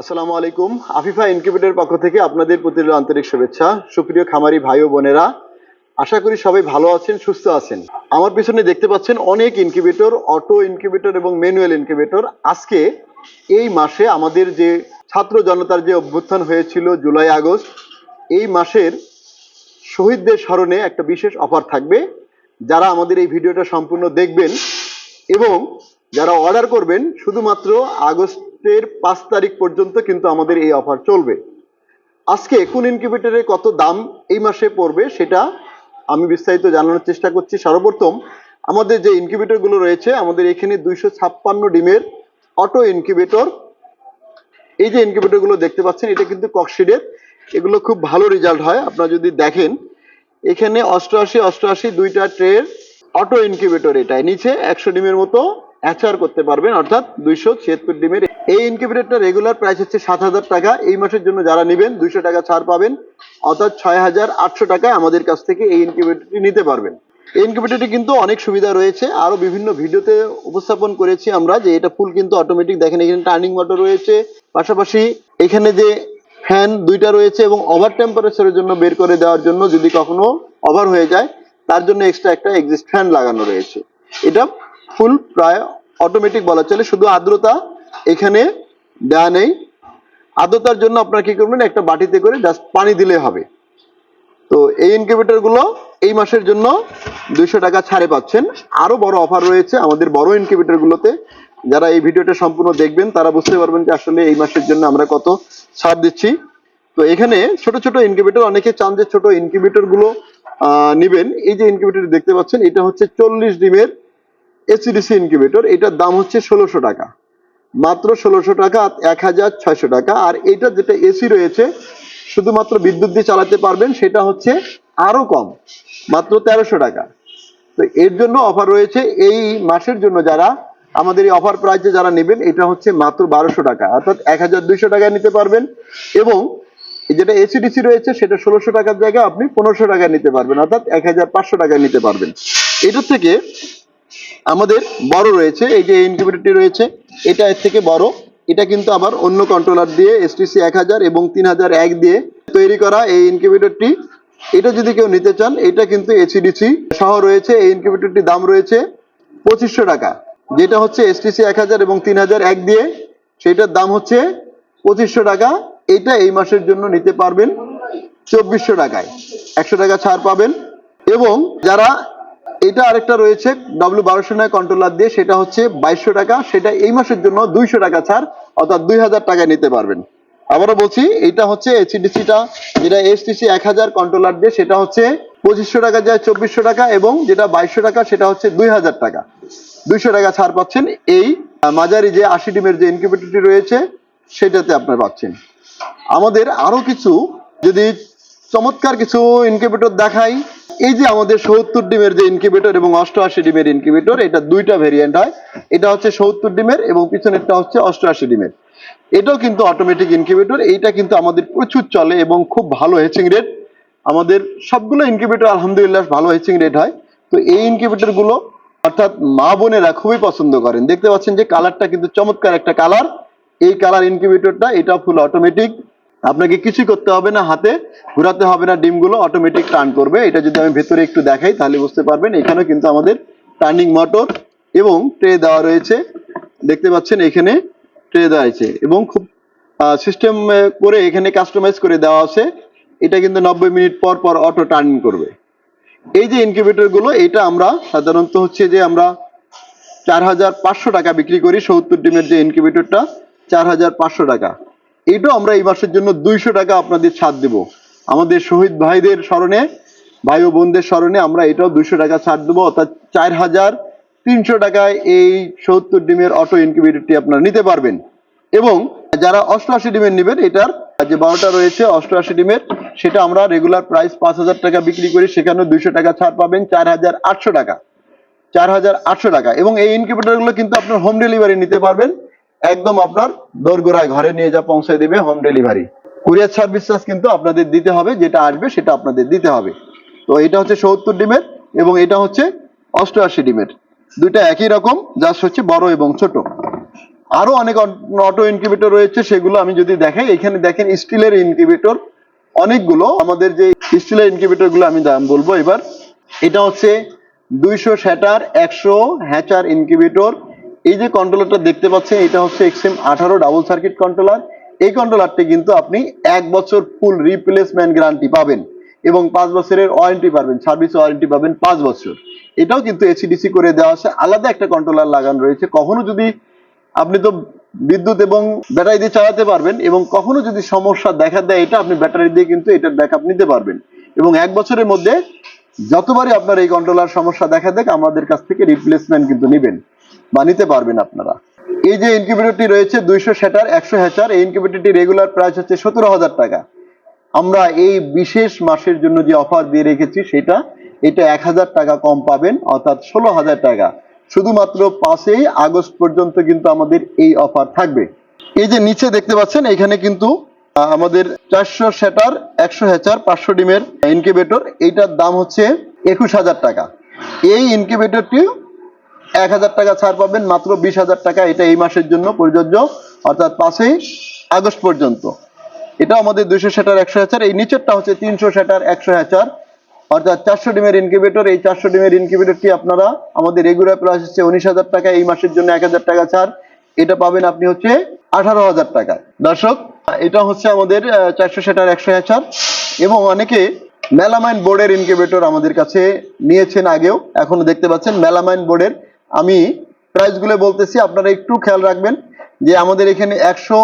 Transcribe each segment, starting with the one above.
আসসালামু আলাইকুম। আফিফা ইনকিউবেটরের পক্ষ থেকে আপনাদের প্রতি আন্তরিক শুভেচ্ছা। সুপ্রিয় খামারি ভাই ও বোনেরা, আশা করি সবাই ভালো আছেন, সুস্থ আছেন। আমার পিছনে দেখতে পাচ্ছেন অনেক ইনকিউবেটর, অটো ইনকিউবেটর এবং ম্যানুয়াল ইনকিউবেটর। আজকে এই মাসে আমাদের যে ছাত্র জনতার যে অভ্যুত্থান হয়েছিল জুলাই, আগস্ট, এই মাসের শহীদদের স্মরণে একটা বিশেষ অফার থাকবে। যারা আমাদের এই ভিডিওটা সম্পূর্ণ দেখবেন এবং যারা অর্ডার করবেন, শুধুমাত্র আগস্টের পাঁচ তারিখ পর্যন্ত কিন্তু আমাদের এই অফার চলবে। আজকে কোন ইনকিউবেটরে কত দাম এই মাসে পড়বে সেটা আমি বিস্তারিত জানানোর চেষ্টা করছি। সর্বপ্রথম, আমাদের যে ইনকিউবেটরগুলো রয়েছে, আমাদের এখানে দুইশো ছাপ্পান্ন ডিমের অটো ইনকিউবেটর এই যে ইনকিউবেটরগুলো দেখতে পাচ্ছেন, এটা কিন্তু ককশিডের এগুলো খুব ভালো রেজাল্ট হয়, আপনারা যদি দেখেন, এখানে অষ্টআশি অষ্টআশি দুইটা ট্রের অটো ইনকিউবেটর এটা। নিচে একশো ডিমের মতো অ্যাচার করতে পারবেন, অর্থাৎ দুইশো ছিয়াত্তর ডিমের। এই ইনকিউবেটরটা রেগুলার প্রাইস হচ্ছে সাত হাজার টাকা। এই মাসের জন্য যারা নেবেন, দুইশো টাকা ছাড় পাবেন, অর্থাৎ ছয় হাজার আটশো টাকায় আমাদের কাছ থেকে এই ইনকিউবেটরটি নিতে পারবেন। এই ইনকিউবেটরটি কিন্তু অনেক সুবিধা রয়েছে। আরও বিভিন্ন ভিডিওতে উপস্থাপন করেছি আমরা যে এটা ফুল কিন্তু অটোমেটিক দেখেন এখানে টার্নিং মোটর রয়েছে। পাশাপাশি এখানে যে ফ্যান দুইটা রয়েছে এবং ওভার টেম্পারেচারের জন্য বের করে দেওয়ার জন্য যদি কখনো ওভার হয়ে যায়, তার জন্য এক্সট্রা একটা এক্সিস্ট ফ্যান লাগানো রয়েছে। এটা ফুল প্রায় অটোমেটিক বলা চলে, শুধু আর্দ্রতা এখানে দেওয়া নেই। আর্দ্রতার জন্য আপনারা কি করবেন, একটা বাটিতে করে জাস্ট পানি দিলে হবে। তো এই ইনকিউবেটরগুলো এই মাসের জন্য দুইশো টাকা ছাড়ে পাচ্ছেন। আরও বড় অফার রয়েছে আমাদের বড় ইনকিউবেটর গুলোতে। যারা এই ভিডিওটা সম্পূর্ণ দেখবেন, তারা বুঝতে পারবেন যে আসলে এই মাসের জন্য আমরা কত ছাড় দিচ্ছি। তো এখানে ছোট ছোট ইনকিউবেটর অনেকে চান যে ছোট ইনকিউবেটরগুলো নিবেন। এই যে ইনকিউবেটর দেখতে পাচ্ছেন, এটা হচ্ছে চল্লিশ ডিমের এসিডিসি ইনকিউবেটর, এটার দাম হচ্ছে ষোলোশো টাকা। মাত্র ষোলোশো টাকা, এক হাজার ছয়শো টাকা। আর এটা যেটা এসি রয়েছে, শুধুমাত্র বিদ্যুৎ দিয়ে চালাতে পারবেন, সেটা হচ্ছে আরও কম, মাত্র তেরোশো টাকা। তো এর জন্য অফার রয়েছে, এই মাসের জন্য যারা আমাদের এই অফার প্রাইসে যারা নেবেন, এটা হচ্ছে মাত্র বারোশো টাকা। অর্থাৎ এক হাজার দুইশো টাকায় নিতে পারবেন। এবং যেটা এসিডিসি রয়েছে, সেটা ষোলোশো টাকার জায়গায় আপনি পনেরোশো টাকায় নিতে পারবেন। অর্থাৎ এক হাজার পাঁচশো টাকায় নিতে পারবেন। এটার থেকে আমাদের বড় রয়েছে, এই যে ইনকিউবেটরটি রয়েছে, এটা এর থেকে বড়। এটা কিন্তু আবার অন্য কন্ট্রোলার দিয়ে এসটিসি এক হাজার এবং তিন হাজার এক দিয়ে তৈরি করা এই ইনকিউবেটরটি এটা যদি কেউ নিতে চান, এটা কিন্তু এসিডিসি সহ রয়েছে, এই ইনকিউবেটরটির দাম রয়েছে পঁচিশশো টাকা। যেটা হচ্ছে এসটিসি এক হাজার এবং তিন হাজার এক দিয়ে, সেটার দাম হচ্ছে পঁচিশশো টাকা। এটা এই মাসের জন্য নিতে পারবেন চব্বিশশো টাকায়। একশো টাকা ছাড় পাবেন। এবং যারা এটা আরেকটা রয়েছে ডব্লিউ বারোশো নয় কন্ট্রোলার দিয়ে, সেটা হচ্ছে বাইশশো টাকা। সেটা এই মাসের জন্য দুইশো টাকা ছাড়, অর্থাৎ দুই হাজার টাকায় নিতে পারবেন। আবারও বলছি, এটা হচ্ছে এইচডিসিটা যেটা এসটিসি এক হাজার কন্ট্রোলার দিয়ে, সেটা হচ্ছে পঁচিশশো টাকা যায় চব্বিশশো টাকা, এবং যেটা বাইশশো টাকা, সেটা হচ্ছে দুই হাজার টাকা। দুইশো টাকা ছাড় পাচ্ছেন এই মাঝারি যে আশি ডিমের যে ইনকিউবেটরটি রয়েছে, সেটাতে আপনার পাচ্ছেন। আমাদের আরও কিছু, যদি চমৎকার কিছু ইনকিউবেটর দেখাই এই যে আমাদের সত্তর ডিমের যে ইনকিউবেটর এবং অষ্টআশি ডিমের ইনকিউবেটর এটা দুইটা ভেরিয়েন্ট হয়। এটা হচ্ছে সত্তর ডিমের এবং পিছনেরটা হচ্ছে অষ্টআশি ডিমের। এটাও কিন্তু অটোমেটিক ইনকিউবেটর এইটা কিন্তু আমাদের প্রচুর চলে এবং খুব ভালো হেচিং রেট আমাদের সবগুলো ইনকিউবেটর আলহামদুলিল্লাহ ভালো হেচিং রেট হয়। তো এই ইনকিউবেটরগুলো অর্থাৎ মা বোনেরা খুবই পছন্দ করেন। দেখতে পাচ্ছেন যে কালারটা কিন্তু চমৎকার একটা কালার এই কালার ইনকিউবেটরটা এটা ফুল অটোমেটিক আপনাকে কিছুই করতে হবে না, হাতে ঘোরাতে হবে না, ডিমগুলো অটোমেটিক টার্ন করবে। এটা যদি আমি ভেতরে একটু দেখাই, তাহলে বুঝতে পারবেন। এখানেও কিন্তু আমাদের টার্নিং মোটর এবং ট্রে দেওয়া রয়েছে। দেখতে পাচ্ছেন, এখানে ট্রে দেওয়া আছে এবং খুব সিস্টেম করে এখানে কাস্টমাইজ করে দেওয়া আছে। এটা কিন্তু নব্বই মিনিট পর পর অটো টার্নিং করবে। এই যে ইনকিউবেটরগুলো, এটা আমরা সাধারণত হচ্ছে যে আমরা চার হাজার পাঁচশো টাকা বিক্রি করি, সত্তর ডিমের যে ইনকিউবেটরটা চার হাজার পাঁচশো টাকা। এইটাও আমরা এই মাসের জন্য দুইশো টাকা আপনাদের ছাড় দেব। আমাদের শহীদ ভাইদের স্মরণে, ভাই ও বোনদের স্মরণে আমরা এটাও দুইশো টাকা ছাড় দেবো, অর্থাৎ চার হাজার তিনশো টাকায় এই সত্তর ডিমের অটো ইনকিউবেটরটি আপনারা নিতে পারবেন। এবং যারা অষ্টআশি ডিমের নেবেন, এটার যে বারোটা রয়েছে অষ্টআশি ডিমের, সেটা আমরা রেগুলার প্রাইস পাঁচ হাজার টাকা বিক্রি করি সেখানে দুইশো টাকা ছাড় পাবেন, চার হাজার আটশো টাকা। চার হাজার আটশো টাকা। এবং এই ইনকিউবেটরগুলো কিন্তু আপনার হোম ডেলিভারি নিতে পারবেন। একদম আপনার দোরগোড়ায় ঘরে নিয়ে যা পৌঁছে দেবে home delivery courier service charge কিন্তু আপনাদের দিতে হবে, যেটা আসবে সেটা আপনাদের দিতে হবে। তো এটা হচ্ছে সত্তর ডিমের এবং এটা হচ্ছে অষ্টআশি ডিমের। দুইটা একই রকম জাস্ট হচ্ছে বড় এবং ছোট। আরও অনেক অটো ইনকিউবেটর রয়েছে, সেগুলো আমি যদি দেখাই, এখানে দেখেন স্টিলের ইনকিউবেটর অনেকগুলো, আমাদের যে স্টিলের ইনকিউবেটরগুলো আমি দাম বলব এবার। এটা হচ্ছে দুইশো শ্যাটার একশো হ্যাচার ইনকিউবেটর এই যে কন্ট্রোলারটা দেখতে পাচ্ছেন, এটা হচ্ছে এক্সএম আঠারো ডাবল সার্কিট কন্ট্রোলার এই কন্ট্রোলারটি কিন্তু আপনি এক বছর ফুল রিপ্লেসমেন্ট গ্যারান্টি পাবেন এবং পাঁচ বছরের ওয়ারেন্টি পাবেন সার্ভিস ওয়ারেন্টি পাবেন পাঁচ বছর। এটাও কিন্তু এসিডিসি করে দেওয়া আছে। আলাদা একটা কন্ট্রোলার লাগানো রয়েছে। কখনো যদি আপনি তো বিদ্যুৎ এবং ব্যাটারি দিয়ে চালাতে পারবেন এবং কখনো যদি সমস্যা দেখা দেয়, এটা আপনি ব্যাটারি দিয়ে কিন্তু এটার ব্যাকআপ নিতে পারবেন। এবং এক বছরের মধ্যে যতবারই আপনার এই কন্ট্রোলার সমস্যা দেখা দেখ আমাদের কাছ থেকে রিপ্লেসমেন্ট কিন্তু নেবেন। বা নিতে পারবেন আপনারা। এই যে ইনকিউবেটরটি রয়েছে দুইশো সেটার, একশো হ্যাচার এই ইনকিউবেটরটি রেগুলার প্রাইস হচ্ছে সতেরো হাজার টাকা। আমরা এই বিশেষ মাসের জন্য যে অফার দিয়ে রেখেছি সেটা, এটা এক হাজার টাকা কম পাবেন, অর্থাৎ ষোলো হাজার টাকা। শুধুমাত্র পাঁচই আগস্ট পর্যন্ত কিন্তু আমাদের এই অফার থাকবে। এই যে নিচে দেখতে পাচ্ছেন, এখানে কিন্তু আমাদের চারশো সেটার, একশো হ্যাচার পাঁচশো ডিমের ইনকিউবেটর এইটার দাম হচ্ছে একুশ হাজার টাকা। এই ইনকিউবেটরটি এক হাজার টাকা ছাড় পাবেন, মাত্র বিশ হাজার টাকা। এটা এই মাসের জন্য প্রযোজ্য, অর্থাৎ পাঁচই আগস্ট পর্যন্ত। এটা আমাদের দুইশো সেটার, একশো হাজার এই নিচেরটা হচ্ছে তিনশো সেটার, একশো হ্যাচার। অর্থাৎ চারশো ডিমের ইনকিউবেটর এই চারশো ডিমের ইনকিউবেটরটি আপনারা আমাদের রেগুলার প্রাইস হচ্ছে উনিশ হাজার টাকা, এই মাসের জন্য এক হাজার টাকা ছাড়। এটা পাবেন আপনি হচ্ছে আঠারো হাজার টাকা। দর্শক, এটা হচ্ছে আমাদের চারশো সেটার, একশো হ্যাচার। এবং অনেকে মেলামাইন বোর্ডের ইনকিউবেটর আমাদের কাছে নিয়েছেন আগেও। এখনও দেখতে পাচ্ছেন, মেলামাইন বোর্ডের আমি প্রাইসগুলো বলতেছি, আপনারা একটু খেয়াল রাখবেন যে আমাদের এখানে একশো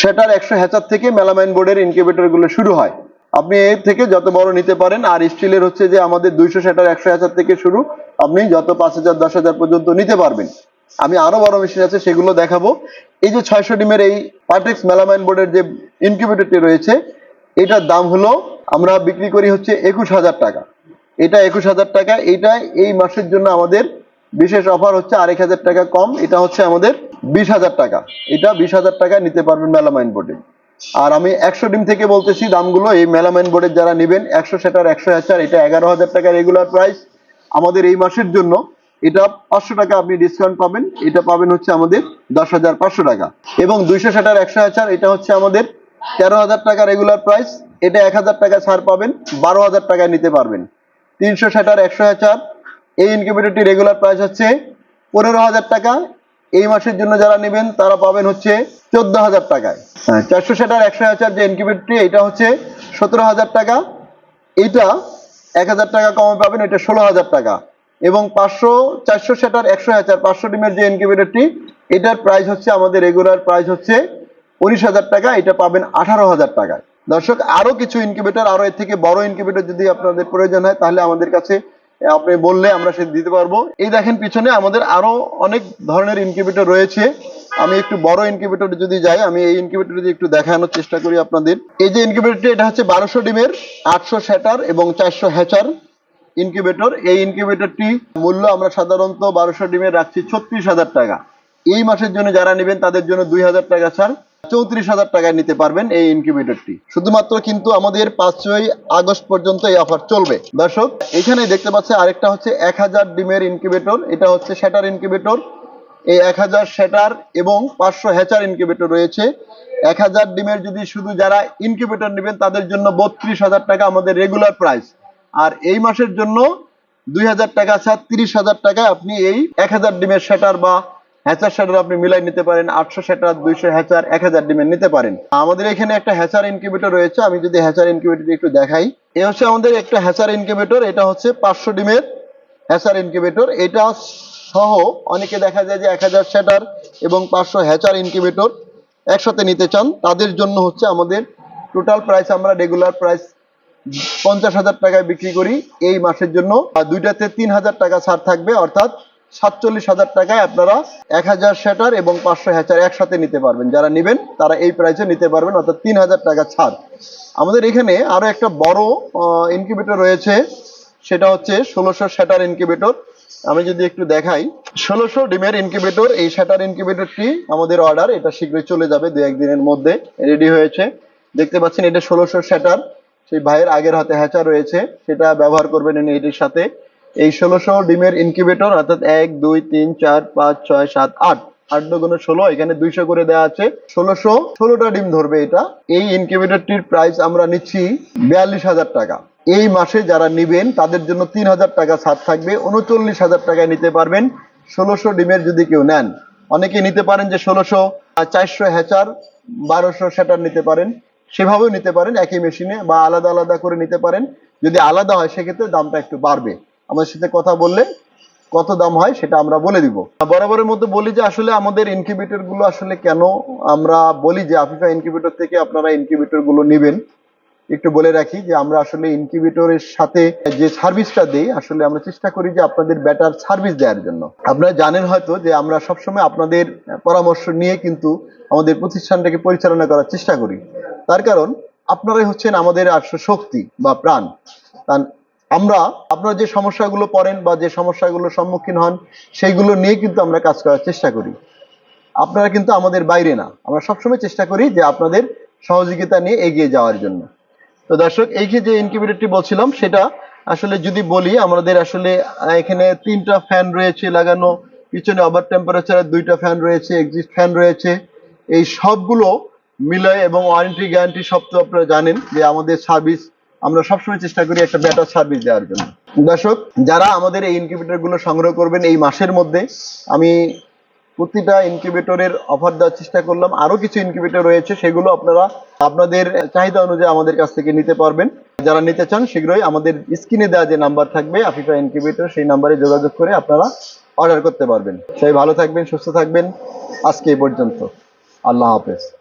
সেটার একশো হ্যাচার থেকে মেলামাইন বোর্ডের ইনকিউবেটরগুলো শুরু হয়। আপনি এর থেকে যত বড় নিতে পারেন, আর স্টিলের হচ্ছে যে আমাদের দুইশো সেটার একশো হাজার থেকে শুরু, আপনি যত পাঁচ হাজার, দশ হাজার পর্যন্ত নিতে পারবেন। আমি আরও বড় মেশিন আছে, সেগুলো দেখাবো। এই যে ছয়শো ডিমের এই পার্টেক্স মেলামাইন বোর্ডের যে ইনকিউবেটরটি রয়েছে, এটার দাম হলো, আমরা বিক্রি করি হচ্ছে একুশ হাজার টাকা। এটা একুশ হাজার টাকা, এটা এই মাসের জন্য আমাদের বিশেষ অফার হচ্ছে আরেক হাজার টাকা কম। এটা হচ্ছে আমাদের বিশ হাজার টাকা। এটা বিশ হাজার টাকায় নিতে পারবেন মেলামাইন বোর্ডে। আর আমি একশো ডিম থেকে বলতেছি দামগুলো, এই মেলামাইন বোর্ডের যারা নেবেন, একশো সেটার একশো হাজার এটা এগারো হাজার টাকা রেগুলার প্রাইস আমাদের এই মাসের জন্য এটা পাঁচশো টাকা আপনি ডিসকাউন্ট পাবেন। এটা পাবেন হচ্ছে আমাদের দশ হাজার পাঁচশো টাকা। এবং দুইশো ষাটার একশো হাজার এটা হচ্ছে আমাদের তেরো হাজার টাকা রেগুলার প্রাইস এটা এক হাজার টাকা ছাড় পাবেন, বারো হাজার টাকায় নিতে পারবেন। তিনশো ষাটার একশো হাজার এই ইনকিউবেটরটি রেগুলার প্রাইস হচ্ছে পনেরো হাজার টাকা। এই মাসের জন্য যারা নেবেন, তারা পাবেন হচ্ছে চোদ্দ হাজার টাকায়। হ্যাঁ চারশো ষাটার একশো হাজার যে ইনকিউবেটরটি এটা হচ্ছে সতেরো হাজার টাকা। এইটা এক হাজার টাকা কমে পাবেন, এটা ষোলো হাজার টাকা। এবং পাঁচশো, চারশো সেটার একশো হাজার পাঁচশো ডিমের যে ইনকিউবেটরটি এটার প্রাইস হচ্ছে আমাদের রেগুলার প্রাইস হচ্ছে উনিশ হাজার টাকা, এটা পাবেন আঠারো হাজার টাকায়। দর্শক, আরও কিছু ইনকিউবেটর আরও এর থেকে বড় ইনকিউবেটর যদি আপনাদের প্রয়োজন হয়, তাহলে আমাদের কাছে আপনি বললে আমরা সে দিতে পারব। এই দেখেন পিছনে আমাদের আরও অনেক ধরনের ইনকিউবেটর রয়েছে। আমি একটু বড় ইনকিউবেটর যদি যাই, আমি এই ইনকিউবেটর একটু দেখানোর চেষ্টা করি আপনাদের। এই যে ইনকিউবেটরটি এটা হচ্ছে বারোশো ডিমের আটশো শ্যাটার এবং চারশো হ্যাচার ইনকিউবেটর এই ইনকিউবেটরটি মূল্য আমরা সাধারণত বারোশো ডিমের রাখছি ছত্রিশ হাজার টাকা। এই মাসের জন্য যারা নেবেন, তাদের জন্য দুই হাজার টাকা ছাড় চৌত্রিশ হাজার টাকায় নিতে পারবেন এই ইনকিউবেটরটি শুধুমাত্র কিন্তু আমাদের পাঁচই আগস্ট পর্যন্ত এই অফার চলবে। দর্শক এখানে দেখতে পাচ্ছে আরেকটা হচ্ছে এক হাজার ডিমের ইনকিউবেটর এটা হচ্ছে শ্যাটার ইনকিউবেটর এই এক হাজার শ্যাটার এবং পাঁচশো হ্যাচার ইনকিউবেটর রয়েছে। এক হাজার ডিমের যদি শুধু যারা ইনকিউবেটর নেবেন, তাদের জন্য বত্রিশ হাজার টাকা আমাদের রেগুলার প্রাইস আর এই মাসের জন্য দুই হাজার টাকা ছাড় তিরিশ হাজার টাকায় আপনি এই এক হাজার ডিমের শ্যাটার বা হ্যাচার শ্যাটার আপনি মিলাই নিতে পারেন, আটশো শ্যাটার দুইশো হ্যাচার, এক হাজার ডিমের নিতে পারেন। আমাদের এখানে একটা হ্যাচার ইনকিউবেটর রয়েছে, আমি যদি হ্যাচার ইনকিউবেটর একটু দেখাই। এ হচ্ছে আমাদের একটা হ্যাচার ইনকিউবেটর, এটা হচ্ছে পাঁচশো ডিমের হ্যাচার ইনকিউবেটর। এটা সহ অনেকে দেখা যায় যে এক হাজার শ্যাটার এবং পাঁচশো হ্যাচার ইনকিউবেটর একসাথে নিতে চান। তাদের জন্য হচ্ছে আমাদের টোটাল প্রাইস আমরা রেগুলার প্রাইস পঞ্চাশ হাজার টাকায় বিক্রি করি এই মাসের জন্য। দুইটাতে তিন হাজার টাকা ছাড় থাকবে, অর্থাৎ সাতচল্লিশ হাজার টাকায় আপনারা এক হাজার শ্যাটার এবং পাঁচশো হ্যাচার একসাথে নিতে পারবেন। যারা নেবেন, তারা এই প্রাইসে নিতে পারবেন, অর্থাৎ তিন হাজার টাকা ছাড়। আমাদের এখানে আরও একটা বড় ইনকিউবেটর রয়েছে, সেটা হচ্ছে ষোলোশো শ্যাটার ইনকিউবেটর আমি যদি একটু দেখাই, ষোলোশো ডিমের ইনকিউবেটর এই শ্যাটার ইনকিউবেটরটি আমাদের অর্ডার এটা শীঘ্রই চলে যাবে দু একদিনের মধ্যে রেডি হয়েছে। দেখতে পাচ্ছেন, এটা ষোলোশো শ্যাটার সেই ভাইয়ের আগের হাতে হ্যাচার রয়েছে, সেটা ব্যবহার করবেন এটির সাথে। এই ষোলোশো ডিমের ইনকিউবেটর অর্থাৎ এক, দুই, তিন, চার, পাঁচ, ছয়, সাত, আট আট দুগুণে ষোলো, এখানে দুইশো করে দেওয়া আছে। ষোলোশো, ষোলোটা ডিম ধরবে এটা। এই ইনকিউবেটরটির প্রাইস আমরা নিচ্ছি বিয়াল্লিশ হাজার টাকা। এই মাসে যারা নিবেন, তাদের জন্য তিন হাজার টাকা ছাড় থাকবে। উনচল্লিশ হাজার টাকায় নিতে পারবেন। ষোলোশো ডিমের যদি কেউ নেন, অনেকে নিতে পারেন যে ষোলোশো চারশো হ্যাচার, বারোশো সেটার নিতে পারেন। সেভাবেও নিতে পারেন, একই মেশিনে বা আলাদা আলাদা করে নিতে পারেন। যদি আলাদা হয়, সেক্ষেত্রে দামটা একটু বাড়বে। আমাদের সাথে কথা বললে কত দাম হয় সেটা আমরা বলে দিব। বরাবরের মতো বলি যে আসলে আমাদের ইনকিউবেটরগুলো আসলে কেন আমরা বলি যে আফিফা ইনকিউবেটর থেকে আপনারা ইনকিউবেটরগুলো নেবেন। একটু বলে রাখি যে আমরা আসলে ইনকিউবেটরের সাথে যে সার্ভিসটা দেই, আসলে আমরা চেষ্টা করি যে আপনাদের বেটার সার্ভিস দেওয়ার জন্য। আপনারা জানেন হয়তো যে আমরা সবসময় আপনাদের পরামর্শ নিয়ে কিন্তু আমাদের প্রতিষ্ঠানটাকে পরিচালনা করার চেষ্টা করি। তার কারণ, আপনারাই হচ্ছেন আমাদের আসল শক্তি বা প্রাণ। আমরা আপনারা যে সমস্যাগুলো পড়েন বা যে সমস্যাগুলোর সম্মুখীন হন, সেইগুলো নিয়ে কিন্তু আমরা কাজ করার চেষ্টা করি। আপনারা কিন্তু আমাদের বাইরে না। আমরা সবসময় চেষ্টা করি যে আপনাদের সহযোগিতা নিয়ে এগিয়ে যাওয়ার জন্য। তো দর্শক, এই যে ইনকিউবেটরটি বলছিলাম, সেটা আসলে যদি বলি, আমাদের আসলে এখানে তিনটা ফ্যান রয়েছে লাগানো, পিছনে ওভার টেম্পারেচারের দুইটা ফ্যান রয়েছে এক্সিস্ট ফ্যান রয়েছে। এই সবগুলো মিলায় এবং ওয়ারেন্টি গ্যারান্টি সব তো আপনারা জানেন যে আমাদের সার্ভিস আমরা সবসময় চেষ্টা করি একটা বেটার সার্ভিস দেওয়ার জন্য। দর্শক, যারা আমাদের এই ইনকিউবেটরগুলো সংগ্রহ করবেন এই মাসের মধ্যে, আমি প্রতিটা ইনকিউবেটরের অফার দেওয়ার চেষ্টা করলাম। আরও কিছু ইনকিউবেটর রয়েছে, সেগুলো আপনারা আপনাদের চাহিদা অনুযায়ী আমাদের কাছ থেকে নিতে পারবেন। যারা নিতে চান, শীঘ্রই আমাদের স্ক্রিনে দেওয়া যে নাম্বার থাকবে আফিফা ইনকিউবেটর সেই নাম্বারে যোগাযোগ করে আপনারা অর্ডার করতে পারবেন। সেই ভালো থাকবেন, সুস্থ থাকবেন। আজকে এই পর্যন্ত। আল্লাহ হাফেজ।